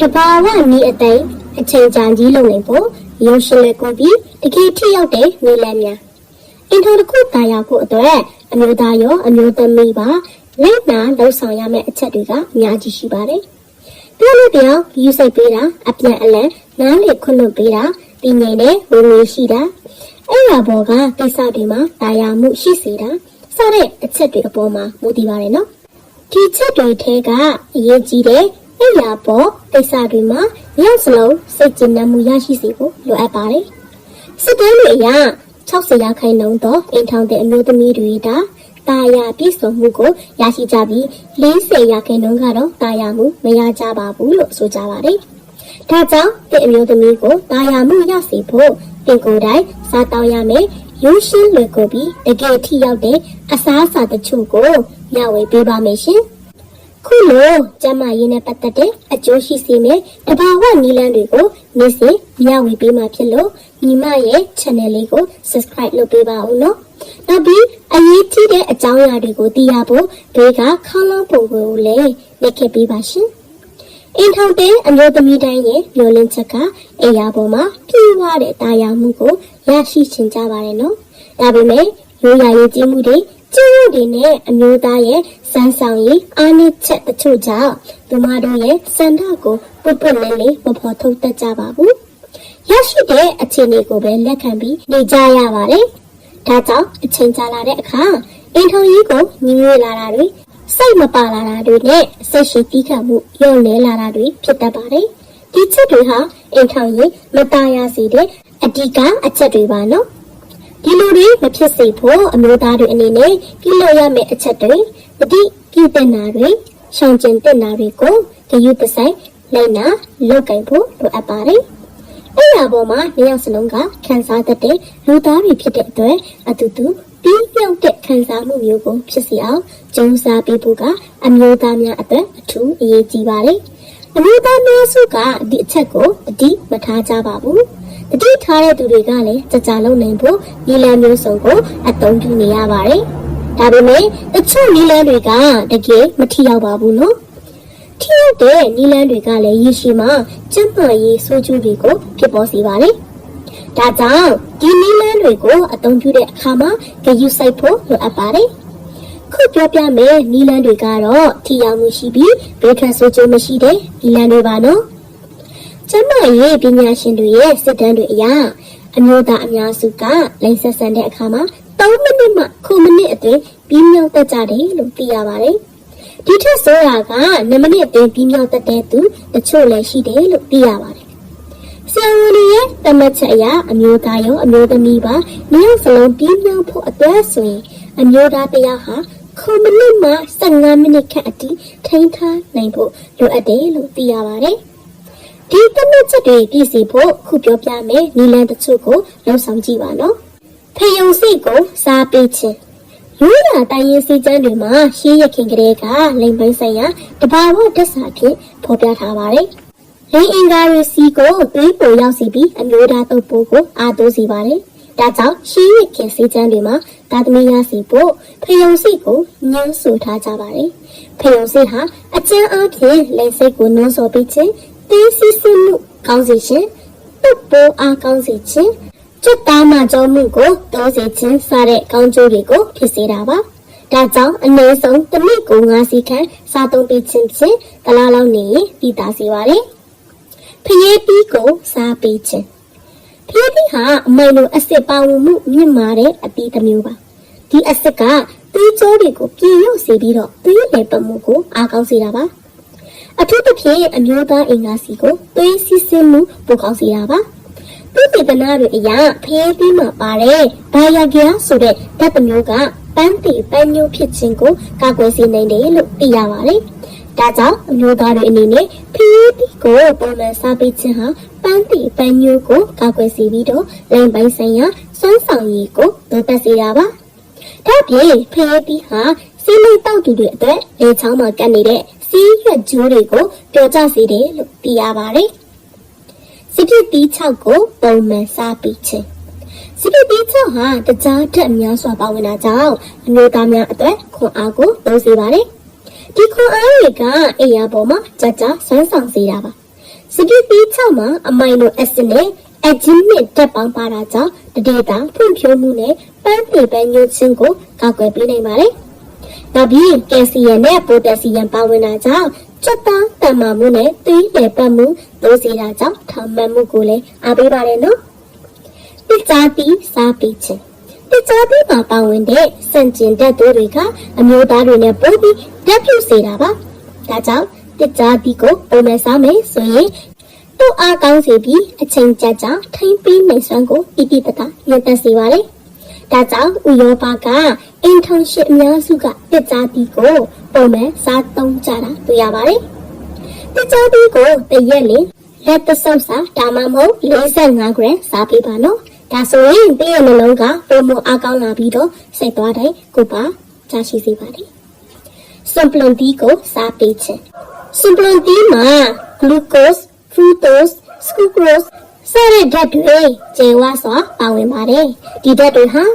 တဘာဝနီးအသိအချိန်ကြာကြီးလုံနေဖို့ရုပ်ရှင်လက်ကိုပြီးတကယ်ထိရောက်တဲ့နေလမ်းများအင်ထုံတစ်ခုတာယာဖို့အတွက်အမျိုးသားရောအမျိုးသမီးပါလက်နာလှုပ်ဆောင်ရမယ့်အချက်တွေကအများကြီးရှိပါတယ်။ပြောလို့ပြောင်းယူစိတ်ပေးတာအပြန်အလှန်နားလေခွင့်လွှတ်ပေးတာပြီးငယ်တဲ့ဝင်ငွေရှိတာအဲ့ရဘောကကိစ္စတွေမှာတာယာမှုရှိစေတာစတဲ့အချက်တွေအပေါ်မှာမူတည်ပါတယ်နော်။ဒီချက်တွေထဲကအရေးကြီးတဲ့ အဲ့ရဘောကိစ္စတွေမှာရောက်စလုံးစိတ်ကျဉ်းမှုရရှိစေဖို့လိုအပ်ပါတယ်။စစ်တမ်းတွေအရ60ရာခိုင်နှုန်းသောအိမ်ထောင်တဲ့အမျိုးသမီးတွေဒါတာယာပြည့်စုံမှုကိုရရှိကြပြီး40ရာခိုင်နှုန်းကတော့တာယာမှုမရကြပါဘူးလို့ဆိုကြပါတယ်။ဒါကြောင့်တဲ့အမျိုးသမီးကိုတာယာမှုရစေဖို့တင်ကိုယ်တိုင်စားတောင်းရမယ်။ရိုးရှင်းလွယ်ကူပြီးတကယ်ထိရောက်တဲ့အစားအစာတချို့ကိုမျှဝေပေးပါမယ်ရှင်။ ခုလိုကျမရေးနဲ့ပတ်သက်တဲ့အကျိုးရှိစေမယ့်တဘာဝနီလန်းတွေကိုနေ့စဉ်မျှဝေပေးမှာဖြစ်လို့ညီမရဲ့ channel လေးကို subscribe လုပ်ပေးပါဦးနော်။နောက်ပြီးအရေးကြီးတဲ့အကြောင်းအရာတွေကိုသိရဖို့ဘေးကခေါင်းလောင်းပုံကိုလည်းလက်ခဲ့ပေးပါရှင်။အင်ထောင်တဲ့အမျိုးသမီးတိုင်းရဲ့မျောလင့်ချက်ကအိယာပေါ်မှာပြေးဝတဲ့တာယာမှုကိုရရှိချင်ကြပါတယ်နော်။ဒါပေမဲ့ရိုးရာရေးကြီးမှုတွေကျင့်ဝတ်တွေနဲ့အမျိုးသားရဲ့ စမ်းဆောင်ရည်အားနည်းချက်တချို့ကြောင့်သူမတို့ရဲ့စန္ဒကိုပုတ်ပုတ်လေးလေးမဖော်ထုတ်တတ်ကြပါဘူး။ရရှိတဲ့အခြေအနေကိုပဲလက်ခံပြီးနေကြရပါတယ်။ဒါကြောင့်အချိန်ကြာလာတဲ့အခါအင်ထုံကြီးကိုညီငွေလာတာတွေစိတ်မပါလာတာတွေနဲ့စိတ်ရှိတီးခတ်မှုညှို့လဲလာတာတွေဖြစ်တတ်ပါတယ်။ဒီချက်တွေဟာအင်ထုံကြီးမตายရစေတဲ့အဓိကအချက်တွေပါနော်။ ဒီလိုတွေမဖြစ်စေဖို့အမျိုးသားတွေအနေနဲ့ပြုလုပ်ရမယ့်အချက်တွေတတိပြုတင်တာတွေရှောင်ကျဉ်တင်တာတွေကိုဂရုတစိုက်လိုက်နာလောက်ကင်ဖို့လိုအပ်ပါတယ်။အဲ့ရပေါ်မှာနေရောက်စလုံးကခံစားတတ်တဲ့လူသားတွေဖြစ်တဲ့အတွက်အတူတူပြီးပြောက်တဲ့ခံစားမှုမျိုးကိုဖြစ်စေအောင်ကြိုးစားပေးဖို့ကအမျိုးသားများအတွက်အထူးအရေးကြီးပါတယ်။အမျိုးသားများစုကဒီအချက်ကိုတတိမထားကြပါဘူး။တတိ ထားတဲ့သူတွေကလည်းကြကြလုံးနိုင်ဖို့နီလန်မျိုးစုံကိုအသုံးပြုနေရပါတယ်။ဒါပေမဲ့တချို့နီလန်တွေကတကယ်မထိရောက်ပါဘူးနော်။ထိရောက်တဲ့နီလန်တွေကလည်းရရှိမှကျန်းမာရေးဆိုးကျိုးတွေကိုဖြစ်ပေါ်စေပါတယ်။ဒါကြောင့်ဒီနီလန်တွေကိုအသုံးပြုတဲ့အခါမှာဂရုစိုက်ဖို့လိုအပ်ပါတယ်။ခုပြောပြမယ်နီလန်းတွေကတော့ထီရောက်မှုရှိပြီးဘေးထွက်ဆိုးကျိုးမရှိတဲ့နီလန်းတွေပါနော်။ ကျမရဲ့ပညာရှင်တွေရဲ့စစ်တမ်းတွေအရအမျိုးသားအများစုကလိန်ဆက်ဆန်တဲ့အခါမှာ3မိနစ်မှ9မိနစ်အတွင်းပြီးမြောက်တတ်ကြတယ်လို့သိရပါတယ်။ဒီထက်ဆိုရာက9မိနစ်အတွင်းပြီးမြောက်တတ်တဲ့သူတချို့လည်းရှိတယ်လို့သိရပါတယ်။ဆရာဝန်တွေရဲ့တမတ်ချက်အရအမျိုးသားရောအမျိုးသမီးပါနေရာစလုံးပြင်းပြောင်းဖို့အတွက်ဆိုရင်အမျိုးသားတစ်ယောက်ဟာခုမိနစ်မှ15မိနစ်ခန့်အထိထိန်းထားနိုင်ဖို့လိုအပ်တယ်လို့သိရပါတယ်။ ဒီတမတ်ချက်တွေပြည့်စုံဖို့ခုပြောပြမယ်နီလန်တချို့ကိုလောက်ဆောင်ကြည့်ပါနော်။ဖယုံစိတ်ကိုစားပေးခြင်းရိုးရာတိုင်းရင်းစည်းကျမ်းတွေမှာရှေးရခင်ကလေးကလိမ်ပိုင်းဆိုင်ရာတဘာဝတစ္ဆာဖြင့်ဖော်ပြထားပါတယ်။လိင်အင်္ဂါတွေစီကိုသွေးပိုရောက်စီပြီးအမျိုးသားတုပ်ပိုးကိုအားသွစီပါတယ်။ဒါကြောင့်ရှေးရခင်စေးချမ်းတွေမှာသာသမီရစီဖို့ဖယုံစိတ်ကိုညှင်းဆိုထားကြပါတယ်။ဖယုံစိတ်ဟာအကျဉ်းအားဖြင့်လိင်စိတ်ကိုနှိုးဆော်ပေးခြင်း၊ တင်းစီစီမှုကောင်းစေခြင်း၊တုပ်ပိုးအားကောင်းစေခြင်း၊ကျွတ်သားမှကြောမှုကိုတောစေခြင်းစတဲ့ကောင်းကျိုးတွေကိုဖြစ်စေတာပါ။ဒါကြောင့်အနည်းဆုံးတစ်မိကို၅စီခန့်စားသုံးပေးခြင်းဖြင့်တလားလောက်နေရင်ပြီးသားစေပါတယ်။ဖျဲပီးကိုစားပေးခြင်းဖျဲပီးဟာအမိုင်လိုအက်ဆစ်ပါဝင်မှုမြင့်မာတဲ့အသီးတစ်မျိုးပါ။ဒီအက်ဆစ်ကသွေးကြောတွေကိုပြည့်ရုပ်စေပြီးတော့သွေးလေပတ်မှုကိုအားကောင်းစေတာပါ။ အထူးသဖြင့်အမျိုးသားအင်္ဂါစီကိုသွေးစီးဆင်းမှုပိုကောင်းစေတာပါ။သူတေသနာတွေအရာဖျဲပြီးမှပါတဲ့ဘာယာဂီယာဆိုတဲ့ဓာတ်တစ်မျိုးကပန်းတီပန်းညိုးဖြစ်ခြင်းကိုကာကွယ်စေနိုင်တယ်လို့သိရပါတယ်။ဒါကြောင့်အမျိုးသားတွေအနေနဲ့ဖျဲပြီးကိုပုံမှန်စားပေးခြင်းဟာပန်းတီပန်းညိုးကိုကာကွယ်စေပြီးတော့လိမ်ပိုင်းဆိုင်ရာစွမ်းဆောင်ရည်ကိုတိုးတက်စေတာပါ။ဒါ့အပြင်ဖျဲပြီးဟာစီးမိတ်တောက်သူတွေအတွက်လေချောင်းမှာကပ်နေတဲ့ စီးရွက်ကျိုးတွေကိုပျော်ကျစေတယ်လို့သိရပါတယ်။စစ်ဖြစ်တီး6ကိုပုံမှန်စားပြီးခြင်းစစ်ဖြစ်တီး6ဟာတကြားထက်များစွာပါဝင်တာကြောင့်အမျိုးသားများအတွက်ခွန်အားကိုတိုးစေပါတယ်ဒီခွန်အားတွေကအိယာပေါ်မှာကြကြဆွမ်းဆောင်စေတာပါပစ်ပီး6မှာအမိုင်နိုအက်ဆစ်နဲ့အဂျင်းနဲ့တက်ပေါင်းပါတာကြောင့်တဒေတာဖွံ့ဖြိုးမှုနဲ့ပန်းပေပန်းညှို့ခြင်းကိုကောက်ွယ်ပေးနိုင်ပါတယ်။ နောက်ပြီးကယ်ဆီယမ်နဲ့ပိုတက်ဆီယမ်ပါဝင်တာကြောင့်စက်သားတန်မာမှုနဲ့သွေးလေပတ်မှုတိုးစေတာကြောင့်ထောင်မှန်မှုကိုလည်းအားပေးပါတယ်နော်။ပစ်ကြပြီးစားပြီးခြင်းပစ်ကြပြီးမှာပါဝင်တဲ့စန့်ကျင်တဲ့သူတွေကအမျိုးသားတွေနဲ့ပို့ပြီးတက်ပြုတ်စေတာပါ။ဒါကြောင့်ပစ်ကြပြီးကိုပုံမဲ့စားမယ်ဆိုရင်တို့အားကောင်းစေပြီးအချိန်ကြာကြာထိမ့်ပြီးနိုင်စွမ်းကိုဣတိတကရင့်သက်စေပါလေ။ဒါကြောင့်ဥရောပက အင်ထုံရှစ်အများစုကပစ်ကြပြီးကိုပုံမဲ့စားသုံးကြတာတွေ့ရပါတယ်။ပစ်ကြပြီးကိုတရက်လင်လက်တဆုပ်စာဒါမှမဟုတ်45ဂရမ်စားပေးပါနော်။ဒါဆိုရင်တည့်ရနှလုံးကပုံမအားကောင်းလာပြီးတော့စိတ်သွားတိုင်းကိုပါကြာရှိစေပါလေ။စင်ပလွန်တီကိုစားပေးခြင်းစင်ပလွန်တီမှာ glucose, fructose, sucrose စတဲ့ဓာတ်တွေကျေဝါစွာပါဝင်ပါတယ်ဒီဓာတ်တွေဟာပင်း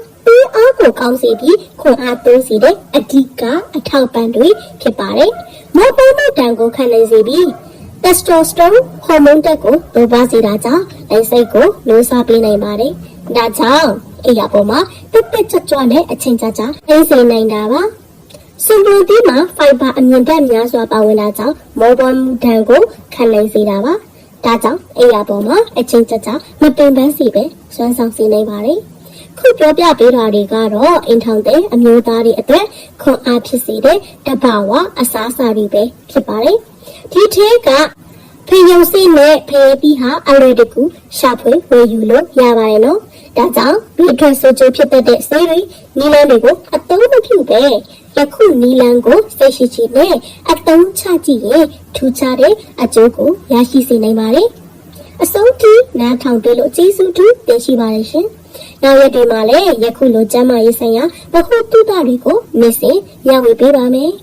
အားကိုကောင်းစေပြီးခွန်အားတိုးစေတဲ့အဓိကအထောက်ပံ့တွေဖြစ်ပါတယ်မောပေါ်မတန်ကိုခံနိုင်စေပြီး testosterone ဟော်မုန်းတက်ကိုလိုပါစေတာကြောင့်လက်စိတ်ကိုလိုးစားပေးနိုင်ပါတယ်ဒါကြောင့်အိယာပေါ်မှာတက်တက်ကြွကြွနဲ့အချိန်ကြာကြာအိမ်စေနိုင်တာပါစင်ပလူတီမှာဖိုင်ဘာအမြင့်တက်များစွာပါဝင်တာကြောင့်မောပေါ်မူဒဏ်ကိုခံနိုင်စေတာပါ။ဒါကြောင့်အိယာပေါ်မှာအချင်းချာချာမပင်ပန်းစီပဲစွမ်းဆောင်စေနိုင်ပါတယ်။ ခုပြောပြပေးတာတွေကတော့အင်ထောင်တဲ့အမျိုးသားတွေအတွက်ခွန်အားဖြစ်စေတဲ့တဘာဝအစားအစာတွေပဲဖြစ်ပါတယ်။ဒီထဲကဖေယုံစိနဲ့ဖေးပြီးဟာအလွယ်တကူရှာဖွေဝယ်ယူလို့ရပါတယ်နော်။ဒါကြောင့်ဒီအတွက်ဆိုချိုဖြစ်တဲ့ဆေးတွေနီလန်းတွေကိုအသုံးမပြုပဲယခုနီလန်းကိုစိတ်ရှိရှိနဲ့အသုံးချကြည့်ရင်ထူးခြားတဲ့အကျိုးကိုရရှိစေနိုင်ပါတယ်။အဆုံးထိနားထောင်ပေးလို့ကျေးဇူးတူတင်ရှိပါတယ်ရှင်။ နောက်ရက်တွေမှာလည်းယခုလိုကျမ်းမာရေးဆိုင်ရာဗဟုသုတတွေကိုနေ့စဉ်ရဝေပေးပါမယ်။